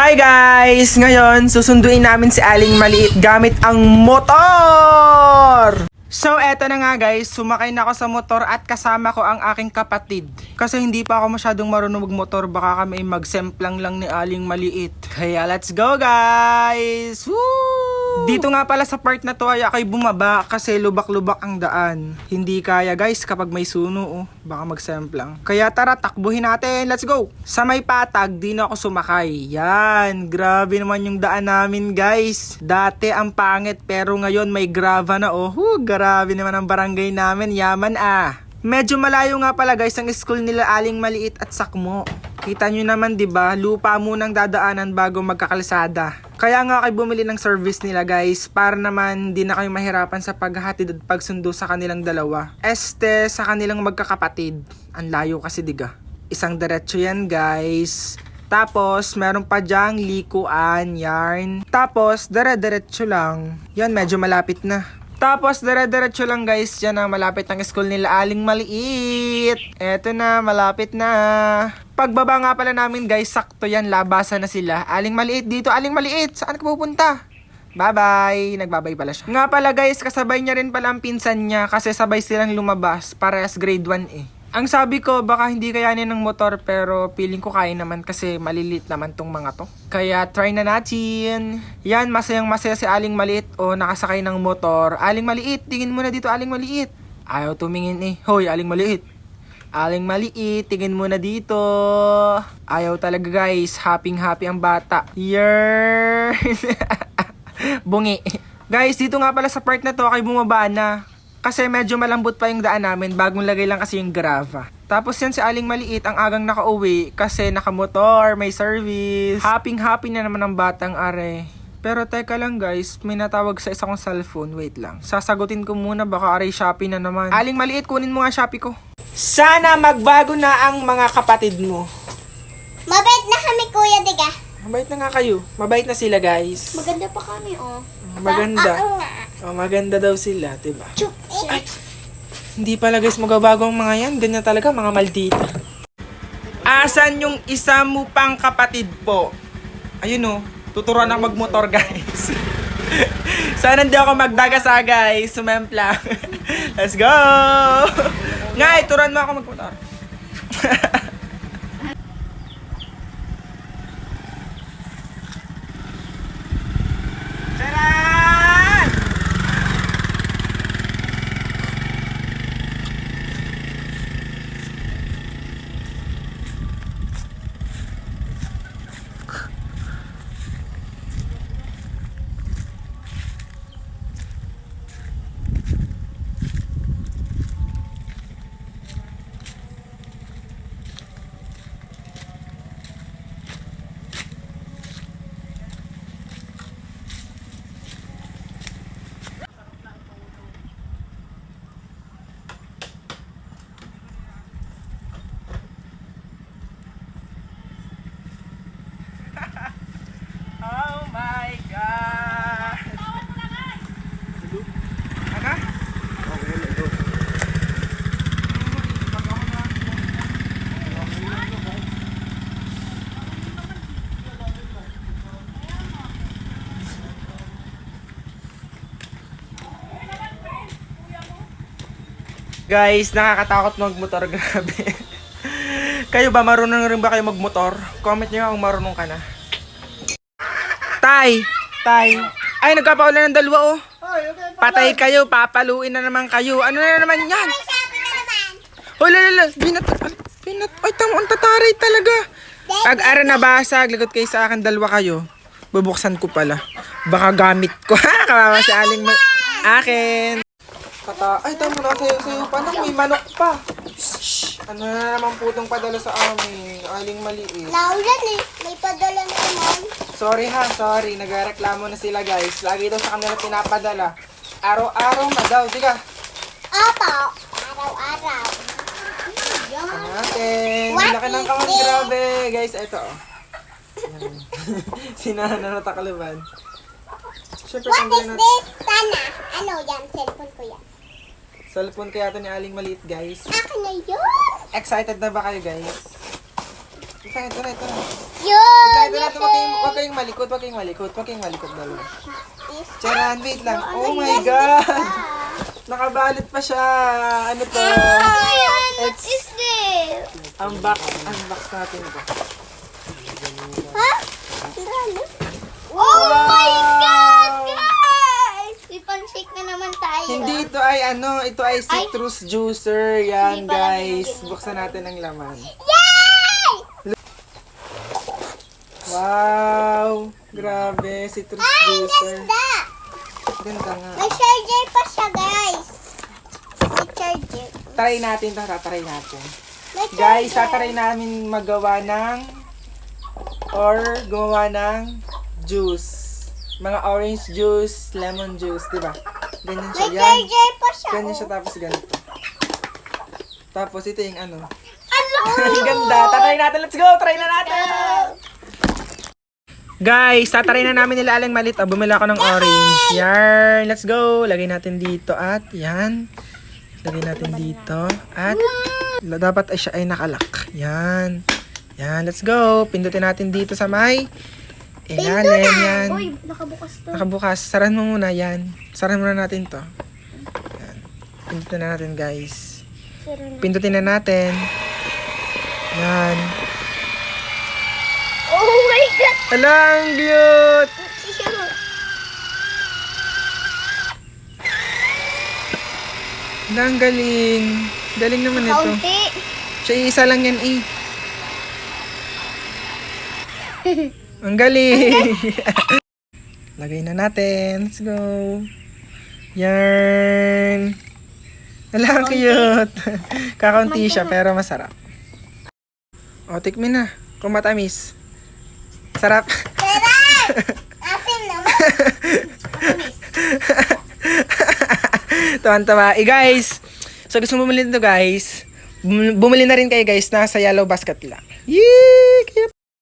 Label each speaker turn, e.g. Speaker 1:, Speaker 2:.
Speaker 1: Hi guys! Ngayon, susunduin namin si Aling Maliit gamit ang motor! So, eto na nga guys, sumakay na ako sa motor at kasama ko ang aking kapatid. Kasi hindi pa ako masyadong marunong magmotor, baka kami magsemplang lang ni Aling Maliit. Kaya let's go guys! Woo! Dito nga pala sa part na to ay ako'y bumaba kasi lubak-lubak ang daan. Hindi kaya guys kapag may suno oh, baka magsemplang. Kaya tara, takbuhin natin, let's go! Sa may patag, di na ako sumakay. Yan, grabe naman yung daan namin guys. Dati ang pangit pero ngayon may grava na oh. Huh, grabe naman ang barangay namin, yaman ah. Medyo malayo nga pala guys ang school nila Aling Maliit at Sakmo. Kita nyo naman 'di ba, lupa munang dadaanan bago magkakalsada. Kaya nga kayo bumili ng service nila guys para naman di na kayo mahirapan sa paghahatid at pagsundo sa kanilang dalawa. Este sa kanilang magkakapatid. Ang layo kasi diga. Isang diretso yan guys. Tapos, meron pa dyang likuan, yarn. Tapos, dire-diretso lang. Yan, medyo malapit na. Tapos, dire-diretso lang guys, yan ang malapit ng school nila Aling Maliit. Eto na, malapit na. Pagbaba nga pala namin guys, sakto yan, labasan na sila. Aling Maliit dito, Aling Maliit, saan ka pupunta? Bye-bye. Nagbabay pala siya. Nga pala guys, kasabay niya rin pala ang pinsan niya kasi sabay silang lumabas. Parehas grade 1 eh. Ang sabi ko, baka hindi kayanin ng motor pero feeling ko kaya naman kasi malilit naman tong mga to. Kaya try na natin. Yan, masayang masaya si Aling Maliit o nakasakay ng motor. Aling Maliit, tingin mo na dito Aling Maliit. Ayaw tumingin eh. Hoy, Aling Maliit. Aling Maliit, tingin mo na dito. Ayaw talaga guys, happy happy ang bata. Yer. Bungi. Guys, dito nga pala sa part na to, kay bumaba na. Kasi medyo malambot pa yung daan namin, bagong lagay lang kasi yung grava. Tapos yan si Aling Maliit, ang agang nakauwi kasi nakamotor, may service. Happy happy na naman ang batang are. Pero teka lang guys, may natawag sa isa kong cellphone. Wait lang. Sasagutin ko muna, baka aray Shopee na naman. Aling Maliit, kunin mo nga Shopee ko. Sana magbago na ang mga kapatid mo.
Speaker 2: Mabait na kami, Kuya Diga.
Speaker 1: Mabait na nga kayo. Mabait na sila guys.
Speaker 2: Maganda pa kami, oh.
Speaker 1: Maganda.
Speaker 2: Oo nga.
Speaker 1: Oh, maganda daw sila, 'di ba?
Speaker 2: Chup. Eh,
Speaker 1: Hindi pala guys magabago ang mga yan. Ganyan talaga mga maldita. Asan yung isa mo pang kapatid po? Ayun oh, tuturuan ako magmotor guys. Sana hindi ako magdagasa guys. Sumempla. Let's go! Ngay, turuan mo ako magmotor. Charan! Oh my God! Aga? Guys, nakakatakot magmotor, grabe. kayo ba, marunong rin ba kayo magmotor? Comment nyo kung marunong ka na. Tay! Tay! Ay, nagkapaulan ng dalawa oh. Patay kayo, papaluin na naman kayo. Ano na naman yan?
Speaker 2: Na naman.
Speaker 1: Oh, lala, binat... Binat... Ay, tamo, ang tataray talaga. Pag ara nabasag, lagot kayo sa akin, dalawa kayo. Bubuksan ko pala. Baka gamit ko. Ha, kawawa si Aling ma... Akin. Kata... Ay, tamo na, sayo, sayo pa. Naku, may manok pa. Shh! Ano na naman putong padala sa amin? Aling maliit.
Speaker 2: Naulan eh. May padala na naman.
Speaker 1: Sorry ha, sorry. Nagreklamo na sila guys. Lagi daw sa kanila pinapadala. Araw-araw na daw. Diga.
Speaker 2: Apo. Araw-araw. Yan.
Speaker 1: Natin.
Speaker 2: What
Speaker 1: Laki ng
Speaker 2: is
Speaker 1: kamay.
Speaker 2: this?
Speaker 1: Grabe. Guys, ito oh. Yan. Sinahan na natakalaban. Siyempre,
Speaker 2: What is this? Sana. Ano yan? Cellphone ko yan.
Speaker 1: Cellphone kaya to ni Aling Maliit, guys.
Speaker 2: Akin na yun.
Speaker 1: Excited na ba kayo, guys? Ito, ito na, ito na.
Speaker 2: Yun.
Speaker 1: Ito na, ito. Huwag kayo, huwag malikot, huwag kayong malikot, huwag kayong malikot dalawa. Charan, wait lang.
Speaker 2: Ano
Speaker 1: Oh my
Speaker 2: yan?
Speaker 1: God! Nakabalot pa siya. Ano to?
Speaker 2: Ayan, what
Speaker 1: It's-
Speaker 2: is this?
Speaker 1: Unbox, unbox natin to.
Speaker 2: Ha? Oh my God, na naman tayo.
Speaker 1: Hindi ito ay ano, ito ay citrus juicer. Yan
Speaker 2: Hindi pala
Speaker 1: guys. Buksan natin ang laman.
Speaker 2: Yay!
Speaker 1: Wow! Grabe, citrus
Speaker 2: Ay, ang
Speaker 1: juicer.
Speaker 2: ganda!
Speaker 1: Ganda nga.
Speaker 2: May charger pa siya, guys. May charger.
Speaker 1: Try natin to, tatry natin.
Speaker 2: May
Speaker 1: Guys, tatry namin magawa ng or gumawa ng juice. Mga orange juice, lemon juice, di ba? Ganyan siya.
Speaker 2: May
Speaker 1: Yan.
Speaker 2: charger pa siya.
Speaker 1: Ganyan siya
Speaker 2: oh.
Speaker 1: tapos ganito. Tapos ito yung ano.
Speaker 2: Ano?
Speaker 1: Ang ganda. Tatry natin. Let's go. Try na natin. Guys, tatry na namin nila alang malit. Oh, bumili ako ng orange. Yan. Let's go. Lagay natin dito at yan. Lagay natin dito. At dapat ay siya ay nakalak. Yan. Yan. Let's go. Pindutin natin dito sa may ilalim. Yan.
Speaker 2: Uy, nakabukas to.
Speaker 1: Nakabukas. Saran mo muna yan. Saran muna natin to. Yan. Pindutin na natin guys. Pindutin na natin. Yan.
Speaker 2: Oh my God!
Speaker 1: Ala, ang cute! Ang galing. Galing naman ito.
Speaker 2: Kaunti.
Speaker 1: Siya isa lang yan eh. Ang galing. Lagay na natin. Let's go. Yan. Ala, ang cute. Kakaunti siya pero masarap. O, tikmin na. Kung matamis. Sarap.
Speaker 2: Sarap! Asin naman.
Speaker 1: Tuwan-tawa. Eh guys, so gusto mo bumili nito guys, bum- bumili na rin kayo guys, nasa yellow basket lang.